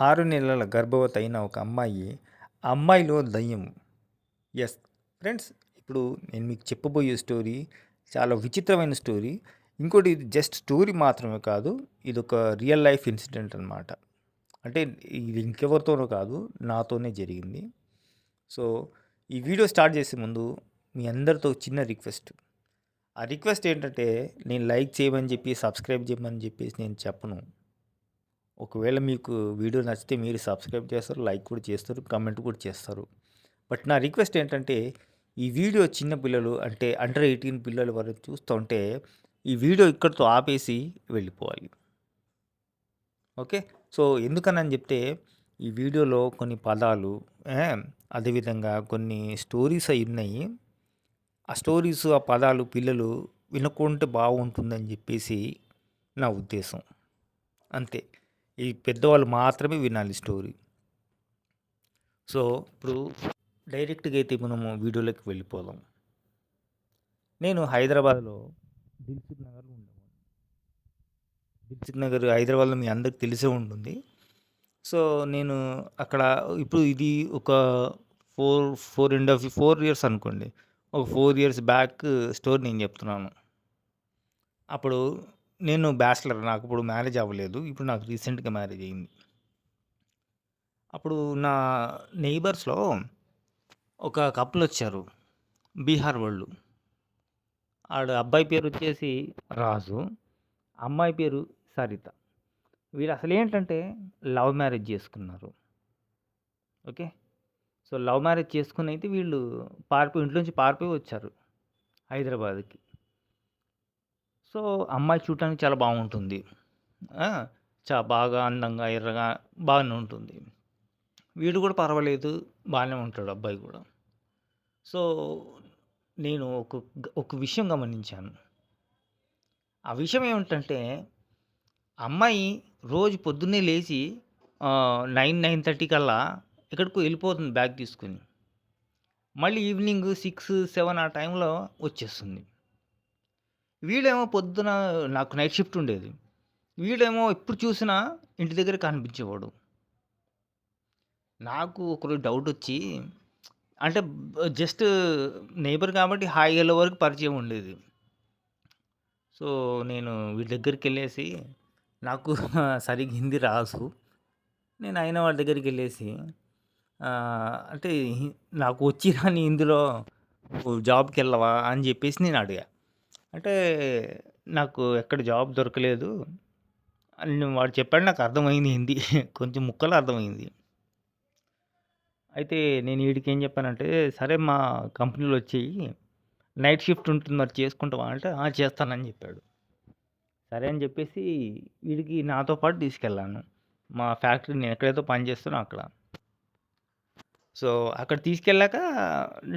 ఆరు నెలల గర్భవతి అయిన ఒక అమ్మాయి ఆ అమ్మాయిలో దయ్యం. ఎస్ ఫ్రెండ్స్ ఇప్పుడు నేను మీకు చెప్పబోయే స్టోరీ చాలా విచిత్రమైన స్టోరీ ఇంకోటి ఇది జస్ట్ స్టోరీ మాత్రమే కాదు ఇది ఒక రియల్ లైఫ్ ఇన్సిడెంట్ అనమాట అంటే ఇది ఇంకెవరితోనో కాదు నాతోనే జరిగింది. సో ఈ వీడియో స్టార్ట్ చేసే ముందు మీ అందరితో చిన్న రిక్వెస్ట్ ఆ రిక్వెస్ట్ ఏంటంటే నేను లైక్ చేయమని చెప్పి సబ్స్క్రైబ్ చేయమని చెప్పేసి నేను చెప్పను. ఒకవేళ మీకు వీడియో నచ్చితే మీరు సబ్స్క్రైబ్ చేస్తారు లైక్ కూడా చేస్తారు కమెంట్ కూడా చేస్తారు. బట్ నా రిక్వెస్ట్ ఏంటంటే ఈ వీడియో చిన్న పిల్లలు అంటే అండర్ ఎయిటీన్ పిల్లల వరకు చూస్తూ ఉంటే ఈ వీడియో ఇక్కడితో ఆపేసి వెళ్ళిపోవాలి. ఓకే? సో ఎందుకని చెప్తే ఈ వీడియోలో కొన్ని పదాలు అదేవిధంగా కొన్ని స్టోరీస్ అయి ఉన్నాయి. ఆ స్టోరీస్ ఆ పదాలు పిల్లలు వినకుంటే బాగుంటుందని చెప్పేసి నా ఉద్దేశం. అంతే. ఈ పెద్దవాళ్ళు మాత్రమే వినాలి స్టోరీ. సో ఇప్పుడు డైరెక్ట్గా అయితే మనము వీడియోలోకి వెళ్ళిపోదాం. నేను హైదరాబాద్లో దిల్సుఖ్ నగర్లో ఉండేవాడిని. దిల్సుఖ్ నగర్ హైదరాబాద్లో మీ అందరికి తెలిసే ఉంటుంది. సో నేను అక్కడ ఇప్పుడు ఇది ఒక four four and half four years అనుకోండి. ఒక ఫోర్ ఇయర్స్ బ్యాక్ స్టోరీ నేను చెప్తున్నాను. అప్పుడు నేను బ్యాచిలర్. నాకు ఇప్పుడు మ్యారేజ్ అవ్వలేదు. ఇప్పుడు నాకు రీసెంట్గా మ్యారేజ్ అయింది. అప్పుడు నా నైబర్స్లో ఒక కపుల్ వచ్చారు. బీహార్ వాళ్ళు. ఆడ అబ్బాయి పేరు వచ్చేసి రాజు. అమ్మాయి పేరు సరిత. వీళ్ళు అసలు ఏంటంటే లవ్ మ్యారేజ్ చేసుకున్నారు. ఓకే? సో లవ్ మ్యారేజ్ చేసుకుని అయితే వీళ్ళు పారిపోయి ఇంట్లోంచి పారిపోయి వచ్చారు హైదరాబాద్కి. సో అమ్మాయి చూడటానికి చాలా బాగుంటుంది. చాలా చా బాగా అందంగా ఎర్రగా బాగానే ఉంటుంది. వీడు కూడా పర్వాలేదు బాగానే ఉంటాడు అబ్బాయి కూడా. సో నేను ఒక ఒక విషయం గమనించాను. ఆ విషయం ఏమిటంటే అమ్మాయి రోజు పొద్దున్నే లేచి నైన్ నైన్ థర్టీ కల్లా ఎక్కడికో వెళ్ళిపోతుంది బ్యాగ్ తీసుకుని. మళ్ళీ ఈవినింగ్ సిక్స్ సెవెన్ ఆ టైంలో వచ్చేస్తుంది. వీడేమో పొద్దున నాకు నైట్ షిఫ్ట్ ఉండేది. వీడేమో ఎప్పుడు చూసినా ఇంటి దగ్గర కనిపించేవాడు. నాకు ఒకరోజు డౌట్ వచ్చి అంటే జస్ట్ నేబర్ కాబట్టి హాయ్ హలో వరకు పరిచయం ఉండేది. సో నేను వీడి దగ్గరికి వెళ్ళేసి నాకు సరిగ్గా హిందీ రాసు నేను అయిన వాడి దగ్గరికి వెళ్ళేసి అంటే నాకు వచ్చి రాని ఇందులో జాబ్కి వెళ్ళవా? అని చెప్పేసి నేను అడిగా. అంటే నాకు ఎక్కడ జాబ్ దొరకలేదు. అని వాడు చెప్పాడు నాకు అర్థమైంది హిందీ కొంచెం ముక్కలు అర్థమైంది. అయితే నేను వీడికి ఏం చెప్పానంటే సరే మా కంపెనీలో వచ్చి నైట్ షిఫ్ట్ ఉంటుంది మరి చేసుకుంటావా? అంటే "ఆ, చేస్తానని చెప్పాడు. సరే అని చెప్పేసి వీడికి నాతో పాటు తీసుకెళ్ళాను. మా ఫ్యాక్టరీ నేను ఎక్కడైతే పని చేస్తానో అక్కడ. సో అక్కడ తీసుకెళ్ళాక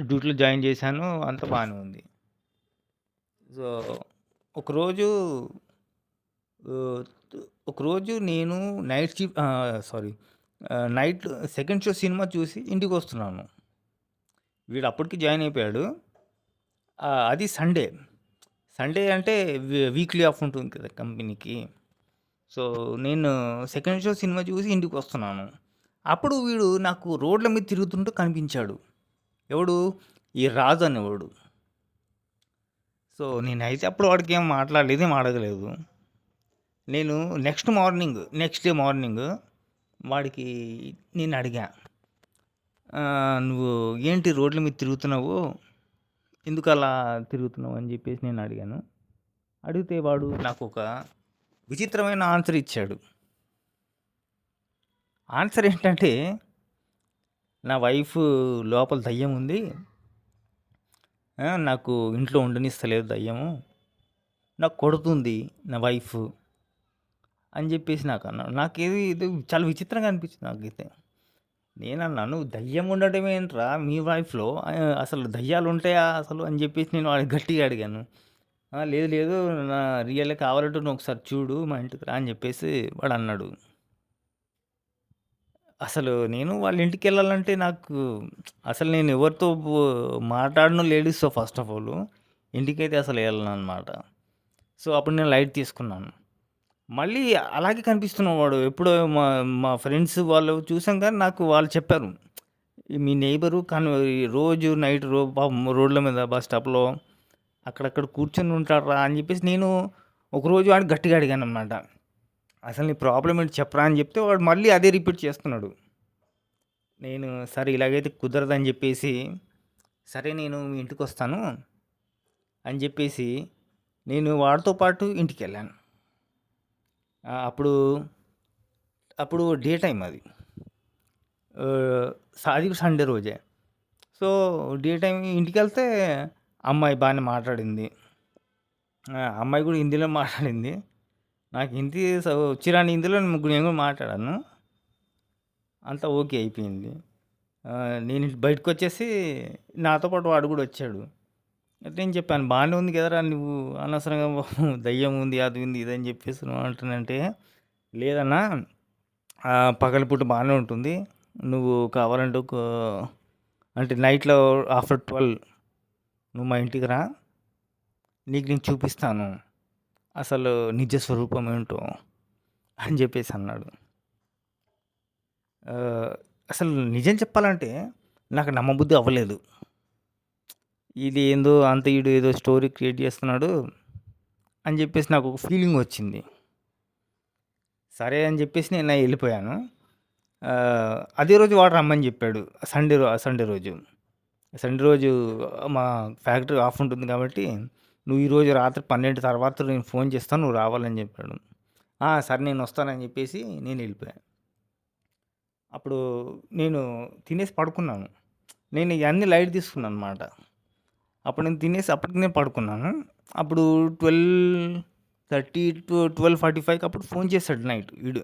డ్యూటీలో జాయిన్ చేశాను. అంత బాగానే ఉంది. సో ఒకరోజు ఒకరోజు నేను night shift sorry night second show cinema చూసి ఇంటికి వస్తున్నాను. వీడు అప్పటికి జాయిన్ అయిపోయాడు. అది సండే. సండే అంటే వీక్లీ ఆఫ్ ఉంటుంది కదా కంపెనీకి. సో నేను సెకండ్ షో సినిమా చూసి ఇంటికి వస్తున్నాను. అప్పుడు వీడు నాకు రోడ్ల మీద తిరుగుతుంటూ కనిపించాడు. ఎవడు? ఈ రాజు అనేవాడు. సో నేనైతే అప్పుడు వాడికి ఏం మాట్లాడలేదు ఏం అడగలేదు. నేను next morning next day morning వాడికి నేను అడిగా నువ్వు ఏంటి రోడ్ల మీద తిరుగుతున్నావు? ఎందుకు అలా తిరుగుతున్నావు? అని చెప్పేసి నేను అడిగాను. అడిగితే వాడు నాకు ఒక విచిత్రమైన ఆన్సర్ ఇచ్చాడు. ఆన్సర్ ఏంటంటే నా వైఫ్ లోపల దయ్యం ఉంది ఆ, నాకు ఇంట్లో ఉండనిస్తలేదు దయ్యము. నాకు కొడుతుంది నా వైఫ్ అని చెప్పేసి నాకు అన్నాడు నాకేది ఇది చాలా విచిత్రంగా అనిపించింది నాకైతే. నేను అన్నాను దయ్యం ఉండటం ఏంట్రా? మీ వైఫ్లో అసలు దయ్యాలు ఉంటాయా అసలు? అని చెప్పేసి నేను వాడికి గట్టిగా అడిగాను. "ఆ, లేదు లేదు నా రియల్ కావాలంటే నువ్వు ఒకసారి చూడు మా ఇంటికి రా అని చెప్పేసి వాడు అన్నాడు. అసలు నేను వాళ్ళ ఇంటికి వెళ్ళాలంటే నాకు అసలు నేను ఎవరితో బో- మాట్లాడను లేడీస్తో ఫస్ట్ ఆఫ్ ఆల్ ఇంటికైతే అసలు వెళ్ళను సో అప్పుడు నేను లైట్ తీసుకున్నాను మళ్ళీ అలాగే కనిపిస్తున్నాడు వాడు. ఎప్పుడో మా మా ఫ్రెండ్స్ వాళ్ళు చూసాం కానీ నాకు వాళ్ళు చెప్పారు. మీ నైబరు కానీ రోజు నైట్ రో పాపం రోడ్ల మీద బస్ స్టాప్‌లో అక్కడక్కడ కూర్చొని ఉంటాడురా అని చెప్పేసి నేను ఒకరోజు వాడిని గట్టిగా అడిగాననమాట. అసలు నీ ప్రాబ్లమ్ ఏంటి చెప్పరా అని చెప్తే వాడు మళ్ళీ అదే రిపీట్ చేస్తున్నాడు. నేను సరే ఇలాగైతే కుదరదని చెప్పేసి, సరే నేను మీ ఇంటికి వస్తాను అని చెప్పేసి నేను వాడితో పాటు ఇంటికెళ్ళాను. వెళ్ళాను అప్పుడు అప్పుడు డే టైం అది. ఆహ్, అది కూడా సండే రోజే. సో, డే టైమ్ ఇంటికెళ్తే అమ్మాయి బాగానే మాట్లాడింది. అమ్మాయి కూడా హిందీలో మాట్లాడింది. నాకు హిందీ స వచ్చిరాని హిందీలో నేను నేను కూడా మాట్లాడాను. అంతా ఓకే అయిపోయింది. నేను నేను బయటకొచ్చేసి నాతో పాటు వాడు కూడా వచ్చాడు. అంటే నేను చెప్పాను బాగానే ఉంది కదరా నువ్వు అనవసరంగా దయ్యం ఉంది, అది ఉంది, ఇది అని చెప్పేసి అంటానంటే లేదన్నా పగలపూట బాగానే ఉంటుంది. నువ్వు కావాలంటే ఒక అంటే నైట్‌లో ఆఫ్టర్ 12 నువ్వు మా ఇంటికి రా. నీకు నేను చూపిస్తాను. అసలు నిజ స్వరూపం ఏంటో అని చెప్పేసి అన్నాడు. అసలు నిజం చెప్పాలంటే నాకు నమ్మబుద్ధి అవ్వలేదు. ఇది ఏందో అంత ఈడు ఏదో స్టోరీ క్రియేట్ చేస్తున్నాడు అని చెప్పేసి నాకు ఒక ఫీలింగ్ వచ్చింది. సరే అని చెప్పేసి నేను వెళ్ళిపోయాను. అదే రోజు వాడు రమ్మని చెప్పాడు. సండే రో సండే రోజు. సండే రోజు మా ఫ్యాక్టరీ ఆఫ్ ఉంటుంది కాబట్టి, నువ్వు ఈరోజు రాత్రి 12 తర్వాత నేను ఫోన్ చేస్తాను నువ్వు రావాలని చెప్పాడు. సరే నేను వస్తానని చెప్పేసి నేను వెళ్ళిపోయాను. అప్పుడు నేను తినేసి పడుకున్నాను. నేను ఇవన్నీ లైట్ తీసుకున్నాను అనమాట. అప్పుడు నేను తినేసి అప్పటికి నేను పడుకున్నాను. అప్పుడు 12:30 టు 12:45కి అప్పుడు ఫోన్ చేశాడు నైట్ వీడు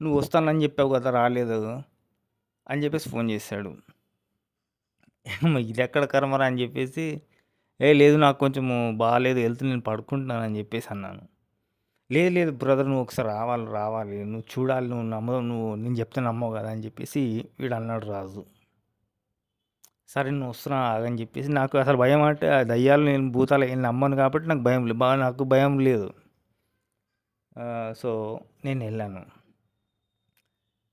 నువ్వు వస్తానని చెప్పావు కదా రాలేదు అని చెప్పేసి ఫోన్ చేశాడు. ఇది ఎక్కడ కర్మరా అని చెప్పేసి, ఏ లేదు నాకు కొంచెము బాగాలేదు వెళ్తే నేను పడుకుంటున్నాను అని చెప్పేసి అన్నాను. లేదు లేదు బ్రదర్ నువ్వు ఒకసారి రావాలి, రావాలి. నువ్వు చూడాలి నువ్వు నమ్మవు నువ్వు నేను చెప్తే నమ్మవు కదా అని చెప్పేసి వీడు అన్నాడు రాజు. సరే నేను వస్తున్నా ఆగని చెప్పేసి నాకు అసలు భయం అంటే ఆ దయ్యాలు నేను భూతాలు ఏం నమ్మను కాబట్టి నాకు భయం లేదు. బాగా నాకు భయం లేదు. సో నేను వెళ్ళాను.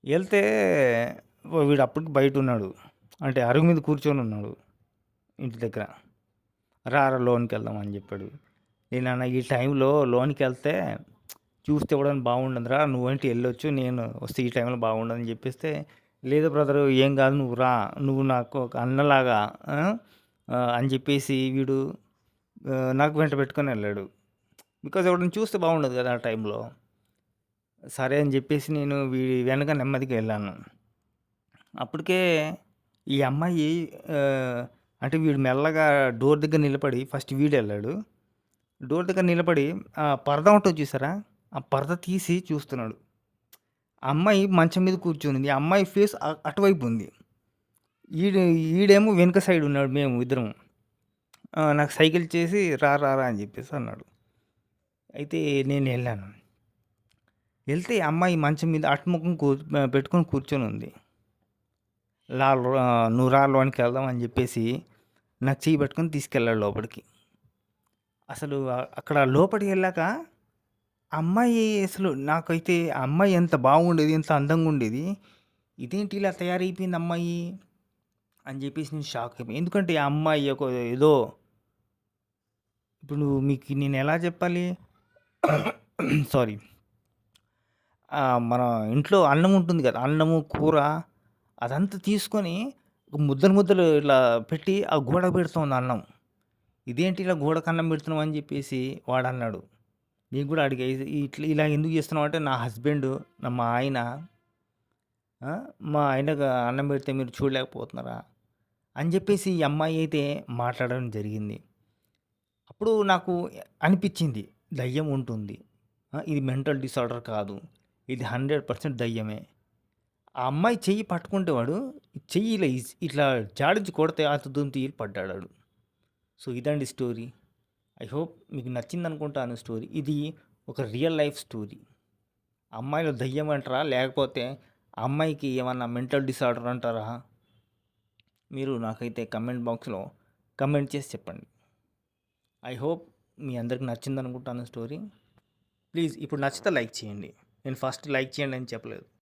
వెళ్తే వీడు అప్పటికి బయట ఉన్నాడు. అంటే అరుగు మీద కూర్చొని ఉన్నాడు. ఇంటి దగ్గర. రారా లోన్కి అని చెప్పాడు. నేనన్నా ఈ టైంలో లోన్కి వెళ్తే చూస్తే ఇవ్వడానికి బాగుండదురా నువ్వంటే వెళ్ళొచ్చు నేను వస్తే ఈ టైంలో బాగుండదని చెప్పేస్తే, లేదు బ్రదరు ఏం కాదు నువ్వు రా. నువ్వు నాకు ఒక అన్నలాగా అని చెప్పేసి వీడు నాకు వెంట పెట్టుకొని వెళ్ళాడు. బికాజ్ ఎవడన్నా చూస్తే బాగుండదు కదా ఆ టైంలో. సరే అని చెప్పేసి నేను వీడి వెనక నెమ్మదిగా వెళ్ళాను. అప్పటికే ఈ అమ్మాయి అంటే వీడు మెల్లగా డోర్ దగ్గర నిలబడి ఫస్ట్ వీడెళ్ళాడు. డోర్ దగ్గర నిలబడి ఆ పరద ఉంటుంది చూసారా? ఆ పరద తీసి చూస్తున్నాడు. ఆ అమ్మాయి మంచం మీద కూర్చొనుంది. ఆ అమ్మాయి ఫేస్ అటువైపు ఉంది. ఈడు ఈడేమో వెనుక సైడ్ ఉన్నాడు మేము ఇద్దరం. నాకు సైకిల్ చేసి రా రా రా అని చెప్పేసి అన్నాడు. అయితే నేను వెళ్ళాను. వెళ్తే అమ్మాయి మంచం మీద అటుముఖం కూ పెట్టుకొని కూర్చొని ఉంది. లా నువ్వు రా లోనికి వెళ్దాం అని చెప్పేసి నాకు చేయి పట్టుకొని తీసుకెళ్ళాడు లోపలికి. అసలు అక్కడ లోపలికి వెళ్ళాక అమ్మాయి అసలు నాకైతే ఆ అమ్మాయి ఎంత బాగుండేది, ఎంత అందంగా ఉండేది. ఇదేంటి ఇలా తయారైపోయింది అమ్మాయి అని చెప్పేసి నేను షాక్ అయిపోయి ఎందుకంటే ఆ అమ్మాయి ఒక ఏదో ఇప్పుడు మీకు నేను ఎలా చెప్పాలి? సారీ. మన ఇంట్లో అన్నం ఉంటుంది కదా! అన్నము, కూర అదంతా తీసుకొని ఒక ముద్దలు ముద్దలు ఇట్లా పెట్టి ఆ గోడకు పెడుతోంది అన్నం. ఇదేంటి ఇలా గోడకు అన్నం పెడుతున్నావు అని చెప్పేసి వాడన్నాడు. నేను కూడా అడిగా ఇట్లా ఇలా ఎందుకు చేస్తున్నావు అంటే నా హస్బెండ్ నా మా ఆయన మా ఆయనకు అన్నం పెడితే మీరు చూడలేకపోతున్నారా? అని చెప్పేసి ఈ అమ్మాయి అయితే మాట్లాడడం జరిగింది. అప్పుడు నాకు అనిపించింది దయ్యం ఉంటుంది. ఇది మెంటల్ డిసార్డర్ కాదు. ఇది 100% దయ్యమే. ఆ అమ్మాయి చెయ్యి పట్టుకుంటే వాడు చెయ్యి ఇలా ఇట్లా జాడించి కొడితే అంత దూరం పడ్డాడు వాడు సో ఇదండి స్టోరీ. ఐ హోప్ మీకు నచ్చింది అనుకుంటాను స్టోరీ. ఇది ఒక రియల్ లైఫ్ స్టోరీ. అమ్మాయిలో దయ్యం అంటారా? లేకపోతే అమ్మాయికి ఏమన్నా మెంటల్ డిసార్డర్ అంటారా? మీరు నాకైతే కమెంట్ బాక్స్‌లో కమెంట్ చేసి చెప్పండి. ఐ హోప్ మీ అందరికి నచ్చింది అనుకుంటాను స్టోరీ. ప్లీజ్ ఇప్పుడు నచ్చితే లైక్ చేయండి నేను ఫస్ట్ లైక్ చేయండి అని చెప్పలేదు